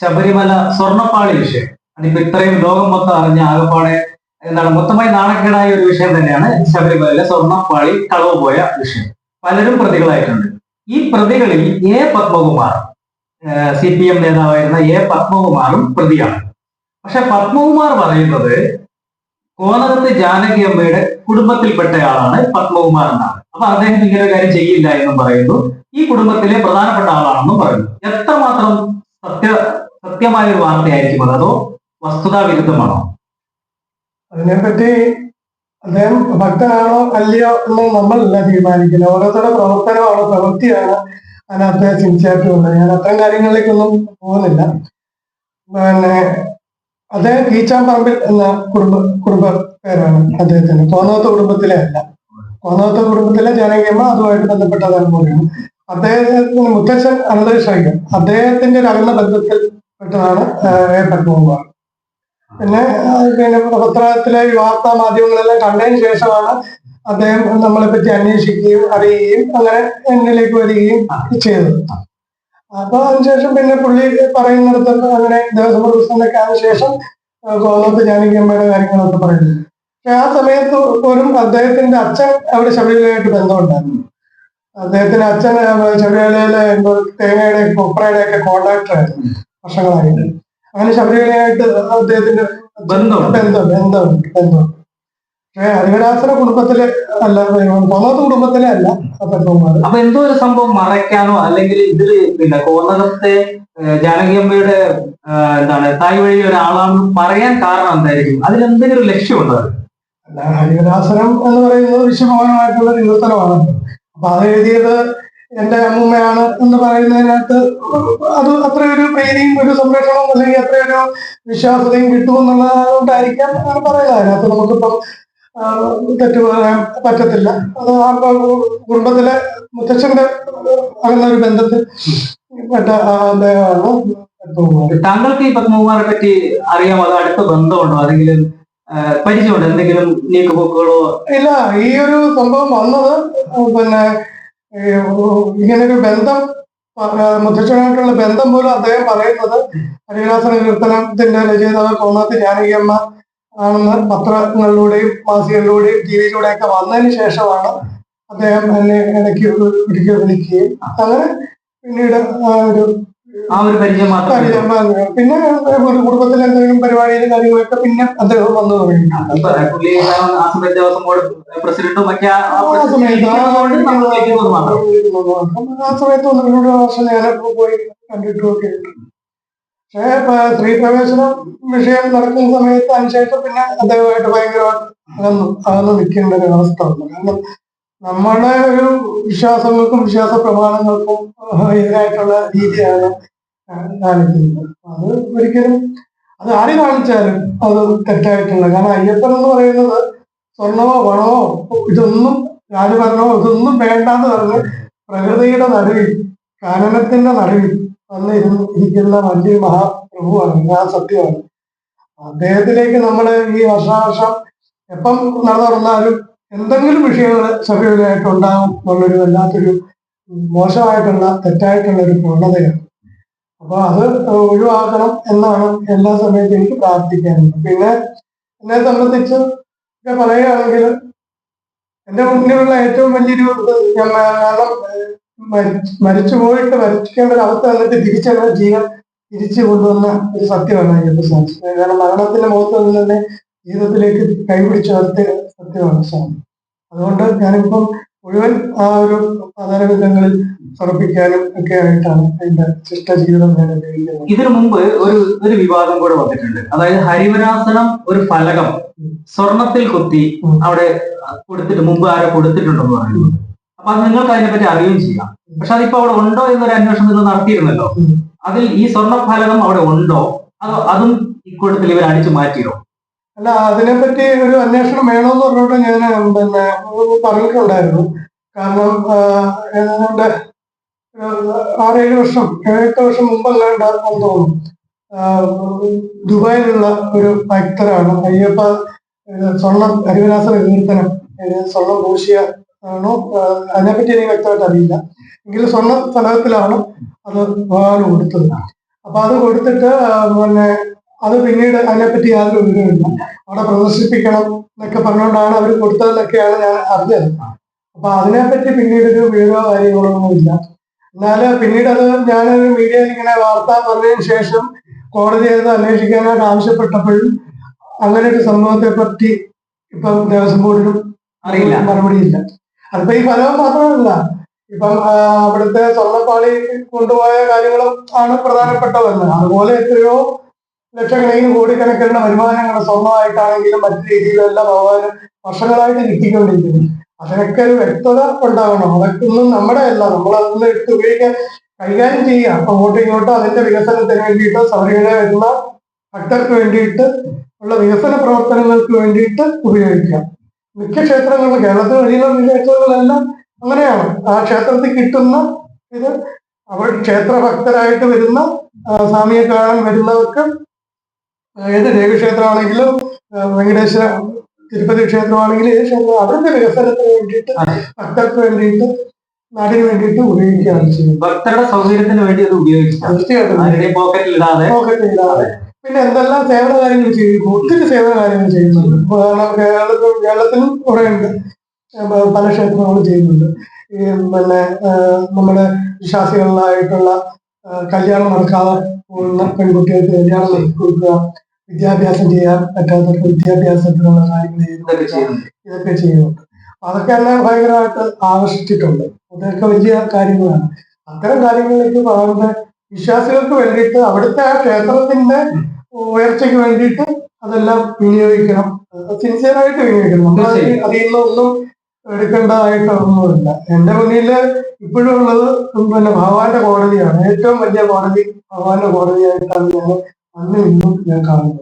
ശബരിമല സ്വർണപ്പാളി വിഷയം. അതിപ്പോ ഇത്രയും ലോകം മൊത്തം അറിഞ്ഞ ആകപ്പാടെ എന്താണ് മൊത്തമായി നാണക്കേടായ ഒരു വിഷയം തന്നെയാണ് ശബരിമലയിലെ സ്വർണപ്പാളി കളവ് പോയ വിഷയം. പലരും പ്രതികളായിട്ടുണ്ട്. ഈ പ്രതികളിൽ A Padmakumar C P M നേതാവായിരുന്ന എ പത്മകുമാറും പ്രതിയാണ്. പക്ഷെ പത്മകുമാർ പറയുന്നത് കോനകത്ത് ജാനകി അമ്മയുടെ കുടുംബത്തിൽപ്പെട്ടയാളാണ് പത്മകുമാർ എന്നാണ്. അപ്പൊ അദ്ദേഹം ഇങ്ങനെ കാര്യം ചെയ്യില്ല എന്നും പറയുന്നു. ഈ കുടുംബത്തിലെ പ്രധാനപ്പെട്ട ആളാണെന്നും പറയുന്നു. എത്രമാത്രം സത്യ സത്യമായ ഒരു വാർത്തയായിരിക്കും അത് അതോ വസ്തുതാ വിരുദ്ധമാണോ അതിനെപ്പറ്റി അദ്ദേഹം ഭക്തനാണോ അല്ലയോ എന്ന് നമ്മളല്ല തീരുമാനിക്കുന്നത്. ഓരോരുത്തരുടെ പ്രവർത്തനമാണോ പ്രവൃത്തിയാണ് അതിനകത്ത് സിൻസിയറിറ്റി ഞാൻ അത്തരം കാര്യങ്ങളിലേക്കൊന്നും പോകുന്നില്ല. പിന്നെ അദ്ദേഹം കീച്ചാമ്പറമ്പിൽ എന്ന കുടുംബ കുടുംബ പേരാണ് അദ്ദേഹത്തിന്. കോന്നോത്ത് കുടുംബത്തിലെ അല്ല. കോന്നോത്ത് കുടുംബത്തിലെ ജനകീയമ്മ അതുമായിട്ട് ബന്ധപ്പെട്ടതാണ് തലമുറയാണ്. അദ്ദേഹത്തിന് മുത്തച്ഛൻ അനന്തര അദ്ദേഹത്തിന്റെ ഒരു അകന്ന ബന്ധത്തിൽ പെട്ടതാണ് എ പത്മകുമാർ പിന്നെ പിന്നെ പത്രത്തിലെ വാർത്താ മാധ്യമങ്ങളെല്ലാം കണ്ടതിന് ശേഷമാണ് അദ്ദേഹം നമ്മളെ പറ്റി അന്വേഷിക്കുകയും അറിയുകയും അങ്ങനെ എന്നിലേക്ക് വരികയും ചെയ്തത്. അപ്പൊ അതിനുശേഷം പിന്നെ പുള്ളി പറയുന്നിടത്തൊക്കെ അങ്ങനെ ദേവസ്വം പ്രസിഡന്റൊക്കെ ആയ ശേഷം ആ, കോന്നത്ത് ജാനകിയമ്മയുടെ കാര്യങ്ങളൊക്കെ പറയുന്നത് പക്ഷെ ആ സമയത്ത് പോലും അദ്ദേഹത്തിന്റെ അച്ഛൻ അവിടെ ശബരിമലയായിട്ട് ബന്ധമുണ്ടായിരുന്നു. അദ്ദേഹത്തിന്റെ അച്ഛൻ ശബരിമലയിലെ തേങ്ങയുടെ കൊപ്രയുടെ ഒക്കെ കോൺട്രാക്ടർ ആയിരുന്നു വർഷങ്ങളായിട്ട്. അങ്ങനെ ശബരിമലയായിട്ട് അദ്ദേഹത്തിന്റെ ബന്ധം ബന്ധം ബന്ധമുണ്ട് ബന്ധമുണ്ട്. പക്ഷേ ഹരിവരാസന കുടുംബത്തിലെ അല്ല കോന്നത്ത് കുടുംബത്തിലെ അല്ല പത്മകുമാർ അപ്പൊ എന്തോ ഒരു സംഭവം മറയ്ക്കാനോ അല്ലെങ്കിൽ ഇതിൽ പിന്നെ കോന്നകത്തെ ജാനകിയമ്മയുടെ എന്താണ് തായ് വഴി ഒരാളാണെന്ന് പറയാൻ കാരണം എന്തായിരിക്കും? അതിലെന്തെങ്കിലും ലക്ഷ്യമുണ്ടോ? അല്ല ഹരിവരാസനം എന്ന് പറയുന്നത് വിശ്വഭവനമായിട്ടുള്ള നിവർത്തനമാണ് അപ്പൊ അത് എഴുതിയത് എന്റെ അമ്മൂമ്മയാണ് എന്ന് പറയുന്നതിനകത്ത് അത് അത്രയൊരു പ്രീതിയും ഒരു സംരക്ഷണവും അല്ലെങ്കിൽ അത്രയൊരു വിശ്വാസതയും കിട്ടുമെന്നുള്ളത് കൊണ്ടായിരിക്കാം അങ്ങനെ പറയുന്നത്. അതിനകത്ത് നമുക്കിപ്പം തെറ്റു പറയാൻ പറ്റത്തില്ല. അത് ആ കുടുംബത്തിലെ മുത്തച്ഛന്റെ അങ്ങനെ ഒരു ബന്ധത്തിൽ പെട്ട അദ്ദേഹമാണ്. താങ്കൾക്ക് ഈ പത്മകുമാറെ പറ്റി അറിയാമോ? അത് അടുത്ത ബന്ധമുണ്ടോ? അതെങ്കിലും പരിചയമുണ്ടോ? എന്തെങ്കിലും നീക്കുപോക്കുകളോ? ഇല്ല ഈ ഒരു സംഭവം വന്നത് പിന്നെ ഇങ്ങനൊരു ബന്ധം മുത്തച്ഛനായിട്ടുള്ള ബന്ധം പോലും അദ്ദേഹം പറയുന്നത് ഹരിവരാസന കീർത്തനത്തിന്റെ രചയിതാവ് കോന്നാത്ത് ജാനകിയമ്മ ആണെന്ന് പത്രങ്ങളിലൂടെയും മാസികകളിലൂടെയും ടി വിയിലൂടെയൊക്കെ വന്നതിന് ശേഷമാണ് അദ്ദേഹം എന്നെ ഇടയ്ക്ക് വിളിക്കുകയും. അങ്ങനെ പിന്നീട് ഒരു ആ ഒരു പരിചയം മാത്രം പിന്നെ ഒരു കുടുംബത്തിലെ എന്തെങ്കിലും പരിപാടിയിലും കാര്യങ്ങളൊക്കെ പിന്നെ അദ്ദേഹം വന്നു തുടങ്ങി. പുള്ളി ആ സമയത്ത് ബോർഡ് പ്രസിഡന്റും ഒക്കെ ആ- സമയത്ത് വർഷം ഞാൻ പോയി കണ്ടിട്ടുമൊക്കെ പക്ഷേ സ്ത്രീ പ്രവേശനം വിഷയം നടക്കുന്ന സമയത്ത് അതിനുശേഷം പിന്നെ അദ്ദേഹമായിട്ട് ഭയങ്കരമായിട്ട് അകന്നു അകന്നു നിൽക്കേണ്ട ഒരു അവസ്ഥ വന്നു. കാരണം നമ്മുടെ ഒരു വിശ്വാസങ്ങൾക്കും വിശ്വാസ പ്രമാണങ്ങൾക്കും എതിരായിട്ടുള്ള രീതിയാണ് കാണിക്കുന്നത്. അത് ഒരിക്കലും അത് ആര് കാണിച്ചാലും അത് തെറ്റായിട്ടുള്ള കാരണം അയ്യപ്പൻ എന്ന് പറയുന്നത് സ്വർണമോ പണമോ ഇതൊന്നും രാജഭരണമോ ഇതൊന്നും വേണ്ടാന്ന് പറഞ്ഞ് പ്രകൃതിയുടെ നടുവിൽ കാനനത്തിന്റെ നടുവിൽ വന്ന് ഇരിക്കുന്ന വലിയ മഹാപ്രഭുവാണ് ഞാൻ സത്യമാണ് അദ്ദേഹത്തിലേക്ക് നമ്മൾ ഈ വർഷാവർഷം എപ്പം നടന്നു തുറന്നാലും എന്തെങ്കിലും വിഷയങ്ങൾ ശബരിമലയായിട്ട് ഉണ്ടാകും എന്നുള്ളൊരു വല്ലാത്തൊരു മോശമായിട്ടുള്ള തെറ്റായിട്ടുള്ള ഒരു പ്രവണതയാണ് അപ്പൊ അത് ഒഴിവാക്കണം എന്നാണ് എല്ലാ സമയത്തും എനിക്ക് പ്രാർത്ഥിക്കാനുള്ളത്. പിന്നെ എന്നെ സംബന്ധിച്ച് ഒക്കെ പറയുകയാണെങ്കിൽ എന്റെ മുന്നിലുള്ള ഏറ്റവും വലിയൊരു കാരണം മരിച്ച് മരിക്കേണ്ട ഒരു അവസ്ഥ വന്നിട്ട് തിരിച്ചെന്ന ജീവൻ തിരിച്ചു കൊണ്ടുവന്ന ഒരു സത്യമാണ് സ്വാമി കാരണം മരണത്തിന്റെ മുഖത്ത് നിന്ന് തന്നെ ജീവിതത്തിലേക്ക് കൈപിടിച്ച നടത്തിയ സത്യമാണ് സ്വാമി. അതുകൊണ്ട് ഞാനിപ്പം മുഴുവൻ ആ ഒരു പ്രധാനവിധങ്ങളിൽ സമർപ്പിക്കാനും ഒക്കെ ആയിട്ടാണ് എന്റെ ശിഷ്ട ജീവിതം ഞാൻ ഉപയോഗിക്കുന്നത് ഇതിനു മുമ്പ് ഒരു ഒരു വിവാദം കൂടെ വന്നിട്ടുണ്ട്. അതായത് ഹരിവരാസനം ഒരു ഫലകം സ്വർണത്തിൽ കൊത്തി അവിടെ കൊടുത്തിട്ട് മുമ്പ് ആരോ കൊടുത്തിട്ടുണ്ടെന്ന് പറയുന്നു. അപ്പൊ അത് നിങ്ങൾക്ക് അതിനെപ്പറ്റി അറിയുകയും ചെയ്യാം. പക്ഷെ അതിപ്പോ അവിടെ ഉണ്ടോ എന്നൊരു അന്വേഷണം നിങ്ങൾ നടത്തിയിരുന്നല്ലോ. അതിൽ ഈ സ്വർണ ഫലകം അവിടെ ഉണ്ടോ? അതോ അതും ഇക്കൂട്ടത്തിൽ ഇവർ അടിച്ചു മാറ്റിയോ? അല്ല അതിനെപ്പറ്റി ഒരു അന്വേഷണം വേണമെന്ന് പറഞ്ഞിട്ട് ഞാൻ പിന്നെ പറഞ്ഞിട്ടുണ്ടായിരുന്നു. കാരണം ഏതാണ്ട് ആറേഴ് വർഷം ഏഴെട്ട് വർഷം മുമ്പ് ഉണ്ടാകുമെന്ന് തോന്നുന്നു. ദുബായിലുള്ള ഒരു ഭക്തരാണ്. അയ്യപ്പ സ്വർണം ഹരിവരാസന കീർത്തനം ഏഹ്, സ്വർണം പൂശിയ ആണോ? അതിനെപ്പറ്റി എനിക്ക് വ്യക്തമായിട്ട് അറിയില്ല. എങ്കിലും സ്വർണ സ്ഥലത്തിലാണ് അത് ഭഗവാന് കൊടുത്തത്. അപ്പൊ അത് കൊടുത്തിട്ട് പിന്നെ അത് പിന്നീട് അതിനെപ്പറ്റി യാതൊരു വിവരമില്ല അവിടെ പ്രദർശിപ്പിക്കണം എന്നൊക്കെ പറഞ്ഞുകൊണ്ടാണ് അവർ കൊടുത്തതെന്നൊക്കെയാണ് ഞാൻ അറിഞ്ഞത്. അപ്പൊ അതിനെപ്പറ്റി പിന്നീട് ഒരു വിവരമോ കാര്യങ്ങളൊന്നും ഇല്ല. എന്നാൽ പിന്നീട് അത് ഞാൻ മീഡിയയിൽ ഇങ്ങനെ വാർത്ത പറഞ്ഞതിന് ശേഷം കോടതി അത് അന്വേഷിക്കാനായിട്ട് ആവശ്യപ്പെട്ടപ്പോഴും അങ്ങനെ ഒരു സംഭവത്തെ പറ്റി ഇപ്പം ദേവസ്വം ബോർഡിനും അറിയില്ല. മറുപടിയില്ല. അതിപ്പോ ഈ ഫലവും മാത്രമല്ല. ഇപ്പം അവിടുത്തെ സ്വർണപ്പാളി കൊണ്ടുപോയ കാര്യങ്ങളും ആണ് പ്രധാനപ്പെട്ടതല്ല അതുപോലെ എത്രയോ ലക്ഷക്കണക്കിന് കോടിക്കണക്കിനുള്ള വരുമാനങ്ങൾ സ്വർണമായിട്ടാണെങ്കിലും മറ്റു രീതിയിലെല്ലാം ഭഗവാന് വർഷങ്ങളായിട്ട് കിട്ടിക്കൊണ്ടിരിക്കുന്നു. അതിനൊക്കെ ഒരു വ്യക്തത ഉണ്ടാവണം. അതൊക്കെ ഒന്നും നമ്മുടെ അല്ല നമ്മളതൊന്നും എടുത്ത് ഉപയോഗിക്കാൻ കൈകാര്യം ചെയ്യുക. അപ്പൊ അങ്ങോട്ടും ഇങ്ങോട്ടും അതിന്റെ വികസനത്തിന് വേണ്ടിയിട്ട് ശബരിമല വരുന്ന ഭക്തർക്ക് വേണ്ടിയിട്ട് ഉള്ള വികസന പ്രവർത്തനങ്ങൾക്ക് വേണ്ടിയിട്ട് ഉപയോഗിക്കാം മിക്ക ക്ഷേത്രങ്ങളും കേരളത്തിൽ വെളിയിലുള്ള ക്ഷേത്രങ്ങളെല്ലാം അങ്ങനെയാണ്. ആ ക്ഷേത്രത്തിൽ കിട്ടുന്ന ഇത് അവർ ക്ഷേത്ര ഭക്തരായിട്ട് വരുന്ന സ്വാമിയെ കാണാൻ വരുന്നവർക്ക് ഏത് ദേവീക്ഷേത്രമാണെങ്കിലും വെങ്കടേശ വെങ്കടേശ്വര തിരുപ്പതി ക്ഷേത്രമാണെങ്കിലും ഏത് ക്ഷേത്രം അവരുടെ വികസനത്തിന് വേണ്ടിയിട്ട്. ഭക്തർക്ക് വേണ്ടിയിട്ട് നാടിന് വേണ്ടിയിട്ട് ഉപയോഗിക്കുകയാണ് ചെയ്യുന്നത്. ഭക്തരുടെ സൗകര്യത്തിന് വേണ്ടി അത് ഉപയോഗിക്കാം തീർച്ചയായിട്ടും. ആരുടെയും പോക്കറ്റിൽ ഇടാതെ ഇടാതെ പിന്നെ എന്തെല്ലാം സേവന കാര്യങ്ങൾ ചെയ്യുന്നു? ഒത്തിരി സേവന കാര്യങ്ങൾ ചെയ്യുന്നുണ്ട്. കേരളത്തിൽ കേരളത്തിലും കുറെ ഉണ്ട്. പല ക്ഷേത്രങ്ങളും ചെയ്യുന്നുണ്ട്. ഈ പിന്നെ നമ്മുടെ വിശ്വാസികളിലായിട്ടുള്ള കല്യാണം നടക്കാതെ പോകുന്ന പെൺകുട്ടികൾക്ക് കല്യാണം കഴിച്ചു കൊടുക്കുക. വിദ്യാഭ്യാസം ചെയ്യാൻ പറ്റാത്തവർക്ക് വിദ്യാഭ്യാസത്തിനുള്ള കാര്യങ്ങൾ ചെയ്ത് ഇതൊക്കെ ചെയ്യുന്നുണ്ട്. അതൊക്കെ എല്ലാം ഭയങ്കരമായിട്ട് ആകർഷിച്ചിട്ടുണ്ട്. അതൊക്കെ വലിയ കാര്യങ്ങളാണ്. അത്തരം കാര്യങ്ങളിലേക്ക് പറയുന്നത് വിശ്വാസികൾക്ക് വേണ്ടിയിട്ട് അവിടുത്തെ ആ ക്ഷേത്രത്തിന്റെ ഉയർച്ചയ്ക്ക് വേണ്ടിയിട്ട് അതെല്ലാം വിനിയോഗിക്കണം. സിൻസിയറായിട്ട് വിനിയോഗിക്കണം. നമ്മൾ അതിൽ നിന്നൊന്നും എടുക്കേണ്ടതായിട്ടൊന്നുമില്ല. എന്റെ മുന്നിൽ ഇപ്പോഴും ഉള്ളത് പിന്നെ ഭഗവാന്റെ കോടതിയാണ്. ഏറ്റവും വലിയ കോടതി ഭഗവാന്റെ കോടതിയായിട്ടാണ് ഞാൻ അന്ന് ഇന്നും ഞാൻ കാണുന്നത്.